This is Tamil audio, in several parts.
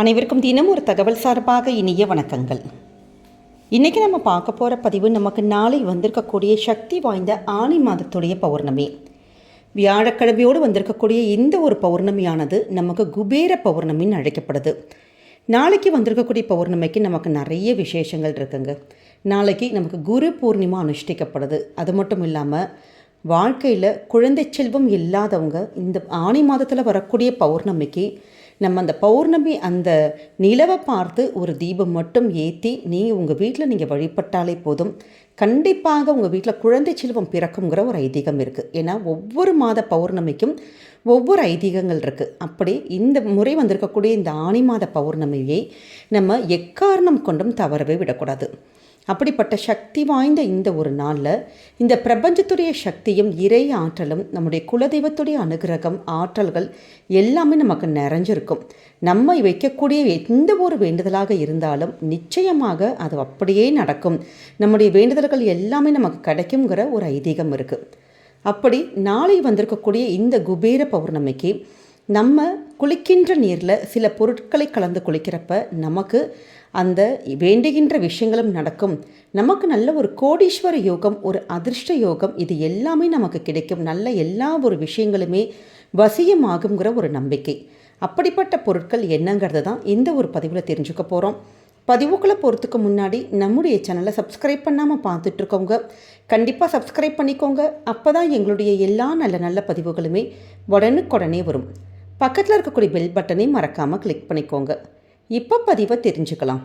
அனைவருக்கும் தினம் ஒரு தகவல் சார்பாக இனிய வணக்கங்கள். இன்றைக்கி நம்ம பார்க்க போகிற பதிவு நமக்கு நாளை வந்திருக்கக்கூடிய சக்தி வாய்ந்த ஆணி மாதத்துடைய பௌர்ணமி. வியாழக்கிழமையோடு வந்திருக்கக்கூடிய இந்த ஒரு பௌர்ணமியானது நமக்கு குபேர பௌர்ணமின்னு அழைக்கப்படுது. நாளைக்கு வந்திருக்கக்கூடிய பௌர்ணமிக்கு நமக்கு நிறைய விசேஷங்கள் இருக்குங்க. நாளைக்கு நமக்கு குரு பூர்ணிமா அனுஷ்டிக்கப்படுது. அது மட்டும் இல்லாமல் வாழ்க்கையில் குழந்தை செல்வம் இல்லாதவங்க இந்த ஆணி மாதத்தில் வரக்கூடிய பௌர்ணமிக்கு நம்ம அந்த பௌர்ணமி அந்த நிலவை பார்த்து ஒரு தீபம் மட்டும் ஏற்றி நீ உங்கள் வீட்டில் நீங்கள் வழிபட்டாலே போதும். கண்டிப்பாக உங்கள் வீட்டில் குழந்தை செல்வம் பிறக்குங்கிற ஒரு ஐதீகம் இருக்குது ஏன்னா ஒவ்வொரு மாத பௌர்ணமிக்கும் ஒவ்வொரு ஐதீகங்கள் இருக்குது அப்படி இந்த முறை வந்திருக்கக்கூடிய இந்த ஆணி மாத பௌர்ணமியை நம்ம எக்காரணம் கொண்டும் தவறவே விடக்கூடாது. அப்படிப்பட்ட சக்தி வாய்ந்த இந்த ஒரு நாளில் இந்த பிரபஞ்சத்துடைய சக்தியும் இறை ஆற்றலும் நம்முடைய குலதெய்வத்துடைய அனுகிரகம் ஆற்றல்கள் எல்லாமே நமக்கு நிறைஞ்சிருக்கும். நம்ம வைக்கக்கூடிய எந்த ஒரு வேண்டுதலாக இருந்தாலும் நிச்சயமாக அது அப்படியே நடக்கும். நம்முடைய வேண்டுதல்கள் எல்லாமே நமக்கு கிடைக்குங்கிற ஒரு ஐதீகம் இருக்குது அப்படி நாளை வந்திருக்கக்கூடிய இந்த குபேர பௌர்ணமிக்கு நம்ம குளிக்கின்ற நீரில் சில பொருட்களை கலந்து குளிக்கிறப்ப நமக்கு அந்த வேண்டுகின்ற விஷயங்களும் நடக்கும். நமக்கு நல்ல ஒரு கோடீஸ்வர யோகம் ஒரு அதிர்ஷ்ட யோகம் இது எல்லாமே நமக்கு கிடைக்கும். நல்ல எல்லா ஒரு விஷயங்களுமே வசியமாகுங்கிற ஒரு நம்பிக்கை. அப்படிப்பட்ட பொருட்கள் என்னங்கிறது தான் இந்த ஒரு பதிவில் தெரிஞ்சுக்க போகிறோம் பதிவுகளை போகிறதுக்கு முன்னாடி நம்முடைய சேனலை சப்ஸ்கிரைப் பண்ணாமல் பார்த்துட்ருக்கோங்க. கண்டிப்பாக சப்ஸ்கிரைப் பண்ணிக்கோங்க. அப்போ தான் எங்களுடைய எல்லா நல்ல நல்ல பதிவுகளுமே உடனுக்குடனே வரும். பக்கத்தில் இருக்கக்கூடிய பெல் பட்டனை மறக்காமல் கிளிக் பண்ணிக்கோங்க. இப்போ பதிவை தெரிஞ்சுக்கலாம்.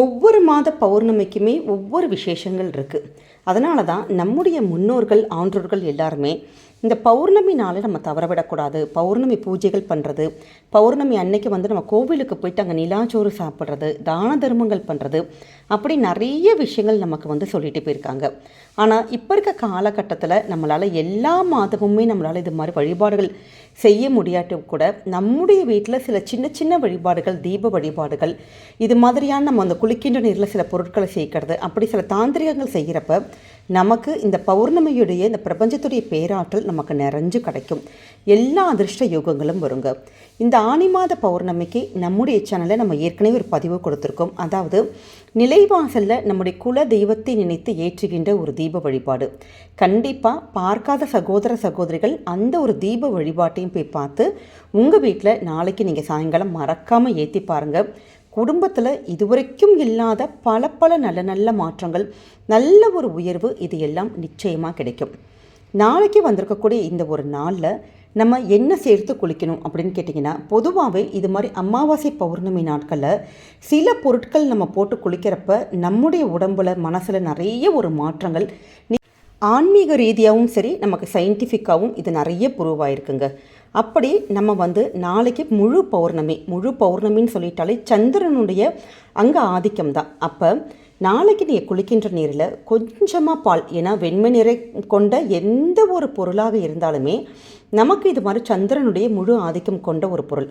ஒவ்வொரு மாத பௌர்ணமிக்குமே ஒவ்வொரு விசேஷங்கள் இருக்குது அதனால தான் நம்முடைய முன்னோர்கள் ஆன்றோர்கள் எல்லாருமே இந்த பௌர்ணமி நாளை நம்ம தவறவிடக்கூடாது பௌர்ணமி பூஜைகள் பண்ணுறது பௌர்ணமி அன்னைக்கு வந்து நம்ம கோவிலுக்கு போயிட்டு அங்கே நிலாச்சோறு சாப்பிட்றது தான தர்மங்கள் பண்ணுறது அப்படி நிறைய விஷயங்கள் நமக்கு வந்து சொல்லிட்டு போயிருக்காங்க. ஆனால் இப்போ இருக்க காலகட்டத்தில் நம்மளால் எல்லா மாதமுமே நம்மளால் இது மாதிரி வழிபாடுகள் செய்ய முடியாட்டும் கூட நம்முடைய வீட்டில் சில சின்ன சின்ன வழிபாடுகள் தீப வழிபாடுகள் இது மாதிரியான நம்ம அந்த குளிக்கின்ற நீரில் சில பொருட்களை சேர்க்கறது அப்படி சில தாந்திரிகங்கள் செய்கிறப்ப நமக்கு இந்த பௌர்ணமியுடைய இந்த பிரபஞ்சத்துடைய பேராற்றல் நமக்கு நிறைஞ்சு கிடைக்கும். எல்லா அதிர்ஷ்ட யோகங்களும் வருங்க. இந்த ஆனி மாத பௌர்ணமிக்கு நம்முடைய சேனலில் நம்ம ஏற்கனவே ஒரு பதிவு கொடுத்துருக்கோம். அதாவது நிலைவாசலில் நம்முடைய குல தெய்வத்தை நினைத்து ஏற்றுகின்ற ஒரு தீப வழிபாடு. கண்டிப்பாக பார்க்காத சகோதர சகோதரிகள் அந்த ஒரு தீப வழிபாட்டையும் போய் பார்த்து உங்கள் வீட்டில் நாளைக்கு நீங்கள் சாயங்காலம் மறக்காமல் ஏற்றி பாருங்கள் குடும்பத்தில் இதுவரைக்கும் இல்லாத பல பல நல்ல நல்ல மாற்றங்கள் நல்ல ஒரு உயர்வு இது எல்லாம் நிச்சயமாக கிடைக்கும். நாளைக்கு வந்திருக்கக்கூடிய இந்த ஒரு நாளில் நம்ம என்ன சேர்த்து குளிக்கணும் அப்படின்னு கேட்டிங்கன்னா பொதுவாகவே இது மாதிரி அமாவாசை பௌர்ணமி நாட்களில் சில பொருட்கள் நம்ம போட்டு குளிக்கிறப்ப நம்முடைய உடம்புல மனசில் நிறைய ஒரு மாற்றங்கள் ஆன்மீக ரீதியாகவும் சரி நமக்கு சயின்டிஃபிக்காகவும் இது நிறைய ப்ரூவ் ஆயிருக்குங்க. அப்படி நம்ம வந்து நாளைக்கு முழு பௌர்ணமி முழு பௌர்ணமின்னு சொல்லிட்டாலே சந்திரனுடைய அங்கே ஆதிக்கம் தான். அப்போ நாளைக்கு நீ குளிக்கின்ற நீரில் கொஞ்சமாக பால் ஏன்னா வெண்மை நிறை கொண்ட எந்த ஒரு பொருளாக இருந்தாலுமே நமக்கு இது மாதிரி சந்திரனுடைய முழு ஆதிக்கம் கொண்ட ஒரு பொருள்.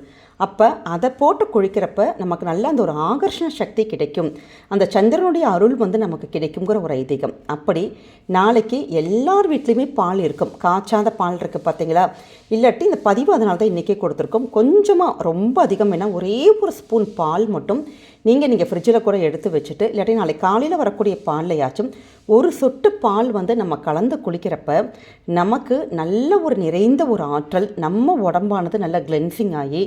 அப்போ அதை போட்டு குழிக்கிறப்ப நமக்கு நல்ல அந்த ஒரு ஆகர்ஷண சக்தி கிடைக்கும். அந்த சந்திரனுடைய அருள் வந்து நமக்கு கிடைக்குங்கிற ஒரு ஐதீகம். அப்படி நாளைக்கு எல்லார் வீட்லேயுமே பால் இருக்கும். காய்ச்சாத பால் இருக்குது பார்த்தீங்களா இல்லாட்டி இந்த பதிவு அதனால தான் இன்றைக்கே கொடுத்துருக்கோம். கொஞ்சமாக ரொம்ப அதிகம் வேணால் ஒரே ஒரு ஸ்பூன் பால் மட்டும் நீங்கள் நீங்கள் ஃப்ரிட்ஜில் கூட எடுத்து வச்சுட்டு இல்லாட்டி நாளைக்கு காலையில் வரக்கூடிய பால்லையாச்சும் ஒரு சொட்டு பால் வந்து நம்ம கலந்து குளிக்கிறப்ப நமக்கு நல்ல ஒரு நிறைந்த ஒரு ஆற்றல் நம்ம உடம்பானது நல்ல கிளென்சிங் ஆகி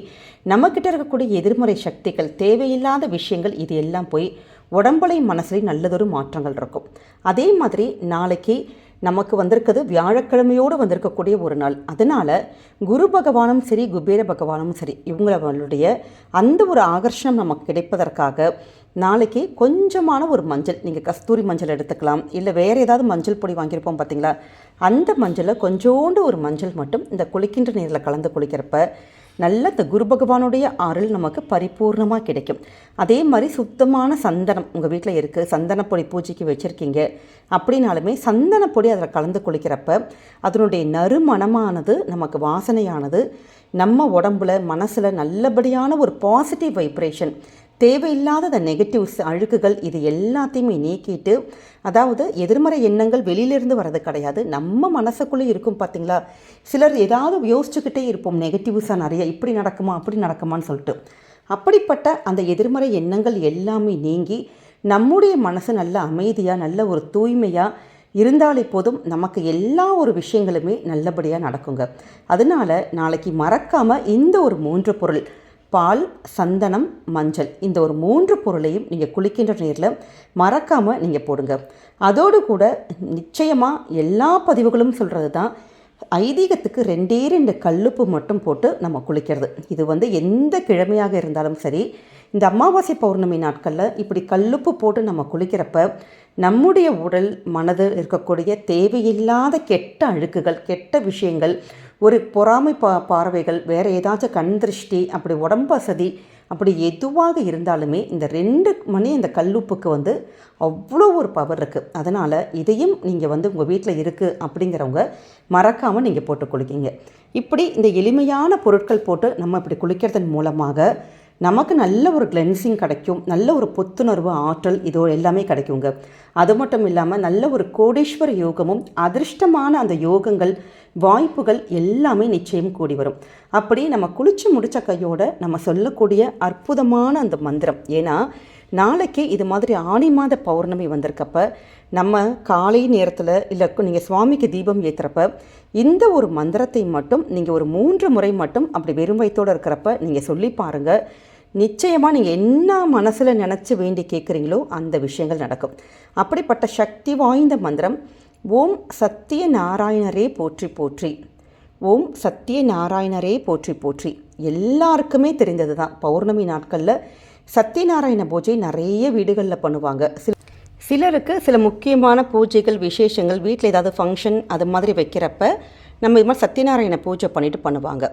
நம்மக்கிட்ட இருக்கக்கூடிய எதிர்மறை சக்திகள் தேவையில்லாத விஷயங்கள் இது எல்லாம் போய் உடம்புலையும் மனசுலையும் நல்லதொரு மாற்றங்கள் இருக்கும். அதே மாதிரி நாளைக்கு நமக்கு வந்திருக்கிறது வியாழக்கிழமையோடு வந்திருக்கக்கூடிய ஒரு நாள். அதனால் குரு பகவானும் சரி குபேர பகவானும் சரி இவங்களுடைய அந்த ஒரு ஆகர்ஷணம் நமக்கு கிடைப்பதற்காக நாளைக்கு கொஞ்சமான ஒரு மஞ்சள் நீங்கள் கஸ்தூரி மஞ்சள் எடுத்துக்கலாம் இல்லை வேறு ஏதாவது மஞ்சள் பொடி வாங்கியிருப்போம் பார்த்தீங்களா அந்த மஞ்சளை கொஞ்சோண்டு ஒரு மஞ்சள் மட்டும் இந்த குளிக்கின்ற நீரில் கலந்து குளிக்கிறப்ப நல்ல இந்த குரு பகவானுடைய அருள் நமக்கு பரிபூர்ணமாக கிடைக்கும். அதே மாதிரி சுத்தமான சந்தனம் உங்கள் வீட்டில் இருக்குது சந்தனப்பொடி பூஜைக்கு வச்சுருக்கீங்க. அப்படின்னாலுமே சந்தனப்பொடி அதில் கலந்து குளிக்கிறப்ப அதனுடைய நறுமணமானது நமக்கு வாசனையானது. நம்ம உடம்புல மனசில் நல்லபடியான ஒரு பாசிட்டிவ் வைப்ரேஷன் தேவையில்லாத அந்த நெகட்டிவ்ஸ் அழுக்குகள் இது எல்லாத்தையுமே நீக்கிட்டு அதாவது எதிர்மறை எண்ணங்கள் வெளியிலிருந்து வர்றது கிடையாது. நம்ம மனசுக்குள்ளே இருக்கும் பார்த்தீங்களா சிலர் ஏதாவது யோசிச்சுக்கிட்டே இருப்போம். நெகட்டிவ்ஸாக நிறைய இப்படி நடக்குமா அப்படி நடக்குமான்னு சொல்லிட்டு. அப்படிப்பட்ட அந்த எதிர்மறை எண்ணங்கள் எல்லாமே நீங்கி நம்முடைய மனசு நல்ல அமைதியாக நல்ல ஒரு தூய்மையாக இருந்தாலே போதும் நமக்கு எல்லா ஒரு விஷயங்களுமே நல்லபடியாக நடக்குங்க. அதனால் நாளைக்கு மறக்காமல் இந்த ஒரு மூன்று பொருள் பால் சந்தனம் மஞ்சள். இந்த ஒரு மூன்று பொருளையும் நீங்கள் குளிக்கின்ற நீரில் மறக்காமல் நீங்கள் போடுங்க. அதோடு கூட நிச்சயமாக எல்லா பதிவுகளும் சொல்கிறது தான் ஐதீகத்துக்கு ரெண்டே ரெண்டு கல்லுப்பு மட்டும் போட்டு நம்ம குளிக்கிறது. இது வந்து எந்த கிழமையாக இருந்தாலும் சரி இந்த அமாவாசை பௌர்ணமி நாட்களில் இப்படி கல்லுப்பு போட்டு நம்ம குளிக்கிறப்ப நம்முடைய உடல் மனது இருக்கக்கூடிய தேவையில்லாத கெட்ட அழுக்குகள் கெட்ட விஷயங்கள் ஒரு பொறாமை பா பார்வைகள் வேறு ஏதாச்சும் கண் திருஷ்டி அப்படி உடம்பு வசதி அப்படி எதுவாக இருந்தாலுமே இந்த ரெண்டு மணி இந்த கல்லுப்புக்கு வந்து அவ்வளோ ஒரு பவர் இருக்குது அதனால் இதையும் நீங்கள் வந்து உங்கள் வீட்டில் இருக்குது அப்படிங்கிறவங்க மறக்காமல் நீங்கள் போட்டு குளிக்கிங்க. இப்படி இந்த எளிமையான பொருட்கள் போட்டு நம்ம இப்படி குளிக்கிறதன் மூலமாக நமக்கு நல்ல ஒரு கிளென்சிங் கிடைக்கும். நல்ல ஒரு புத்துணர்வு ஆற்றல் இதோ எல்லாமே கிடைக்குங்க. அது மட்டும் இல்லாமல் நல்ல ஒரு கோடீஸ்வர யோகமும் அதிர்ஷ்டமான அந்த யோகங்கள் வாய்ப்புகள் எல்லாமே நிச்சயம் கூடி வரும். அப்படி நம்ம குளிச்சு முடித்த கையோட நம்ம சொல்லக்கூடிய அற்புதமான அந்த மந்திரம். ஏன்னா நாளைக்கு இது மாதிரி ஆணி மாத பௌர்ணமி வந்திருக்கப்ப நம்ம காலை நேரத்தில் இல்லை நீங்கள் சுவாமிக்கு தீபம் ஏற்றுறப்ப இந்த ஒரு மந்திரத்தை மட்டும் நீங்கள் ஒரு மூன்று முறை மட்டும் அப்படி வெறும் வயிற்றோடு இருக்கிறப்ப நீங்கள் சொல்லி பாருங்கள் நிச்சயமாக நீங்கள் என்ன மனசில் நினச்சி வேண்டி கேட்குறீங்களோ அந்த விஷயங்கள் நடக்கும். அப்படிப்பட்ட சக்தி வாய்ந்த மந்திரம் ஓம் சத்திய நாராயணரே போற்றி போற்றி. ஓம் சத்திய நாராயணரே போற்றி போற்றி. எல்லாருக்குமே தெரிந்தது தான் பௌர்ணமி நாட்களில் சத்தியநாராயண பூஜை நிறைய வீடுகளில் பண்ணுவாங்க. சில சிலருக்கு சில முக்கியமான பூஜைகள் விசேஷங்கள் வீட்டில் ஏதாவது ஃபங்க்ஷன் அது மாதிரி வைக்கிறப்ப நம்ம இது மாதிரி சத்தியநாராயண பூஜை பண்ணிட்டு பண்ணுவாங்க.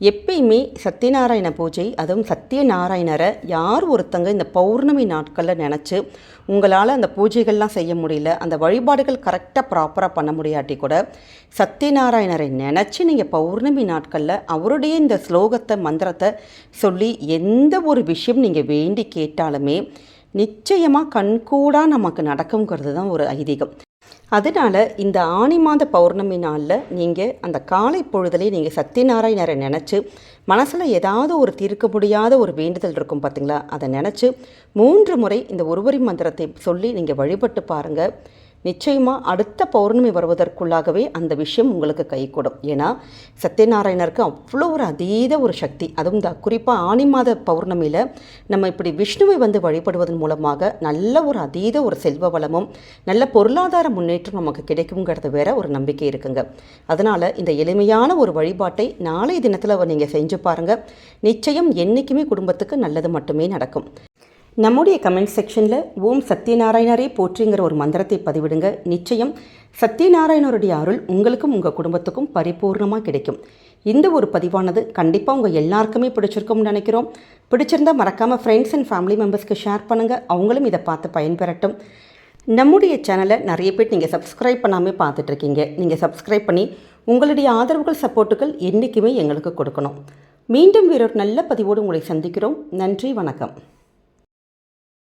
எப்பயுமே சத்யநாராயண பூஜை அதுவும் சத்யநாராயணரை யார் ஒருத்தங்க இந்த பௌர்ணமி நாட்களில் நினச்சி உங்களால் அந்த பூஜைகள்லாம் செய்ய முடியல அந்த வழிபாடுகள் கரெக்டாக ப்ராப்பராக பண்ண முடியாட்டி கூட சத்யநாராயணரை நினச்சி நீங்கள் பௌர்ணமி நாட்களில் அவருடைய இந்த ஸ்லோகத்தை மந்திரத்தை சொல்லி எந்த ஒரு விஷயம் நீங்கள் வேண்டி கேட்டாலுமே நிச்சயமாக கண்கூடாக நமக்கு நடக்குங்கிறது தான் ஒரு ஐதீகம். அதனால் இந்த ஆனி மாத பௌர்ணமி நாளில் நீங்கள் அந்த காலை பொழுதுலேயே நீங்கள் சத்தியநாராயணரை நினச்சி மனசில் ஏதாவது ஒரு தீர்க்க முடியாத ஒரு வேண்டுதல் இருக்கும் பார்த்தீங்களா அதை நினச்சி மூன்று முறை இந்த ஒருவரி மந்திரத்தை சொல்லி நீங்கள் வழிபட்டு பாருங்கள் நிச்சயமாக அடுத்த பௌர்ணமி வருவதற்குள்ளாகவே அந்த விஷயம் உங்களுக்கு கைக்கூடும் ஏன்னா சத்யநாராயணருக்கு அவ்வளோ ஒரு அதீத ஒரு சக்தி. அதுவும் தான் குறிப்பாக ஆனி மாத பௌர்ணமியில் நம்ம இப்படி விஷ்ணுவை வந்து வழிபடுவதன் மூலமாக நல்ல ஒரு அதீத ஒரு செல்வ வளமும் நல்ல பொருளாதார முன்னேற்றம் நமக்கு கிடைக்குங்கிறது வேற ஒரு நம்பிக்கை இருக்குங்க. அதனால் இந்த எளிமையான ஒரு வழிபாட்டை நாளை தினத்தில் நீங்கள் செஞ்சு பாருங்கள் நிச்சயம் என்றைக்குமே குடும்பத்துக்கு நல்லது மட்டுமே நடக்கும். நம்முடைய கமெண்ட் செக்ஷனில் ஓம் சத்யநாராயணரே போற்றிங்கிற ஒரு மந்திரத்தை பதிவிடுங்க. நிச்சயம் சத்யநாராயணருடைய அருள் உங்களுக்கும் உங்கள் குடும்பத்துக்கும் பரிபூர்ணமாக கிடைக்கும். இந்த ஒரு பதிவானது கண்டிப்பாக உங்கள் எல்லாருக்குமே பிடிச்சிருக்கும்னு நினைக்கிறோம். பிடிச்சிருந்தா மறக்காமல் ஃப்ரெண்ட்ஸ் அண்ட் ஃபேமிலி மெம்பர்ஸ்க்கு ஷேர் பண்ணுங்கள் அவங்களும் இதை பார்த்து பயன்பெறட்டும். நம்முடைய சேனலை நிறைய பேர் நீங்கள் சப்ஸ்கிரைப் பண்ணாமல் பார்த்துட்ருக்கீங்க நீங்கள் சப்ஸ்கிரைப் பண்ணி உங்களுடைய ஆதரவுகள் சப்போர்ட்டுகள் என்றைக்குமே எங்களுக்கு கொடுக்கணும். மீண்டும் வேறொரு நல்ல பதிவோடு உங்களை சந்திக்கிறோம். நன்றி வணக்கம்.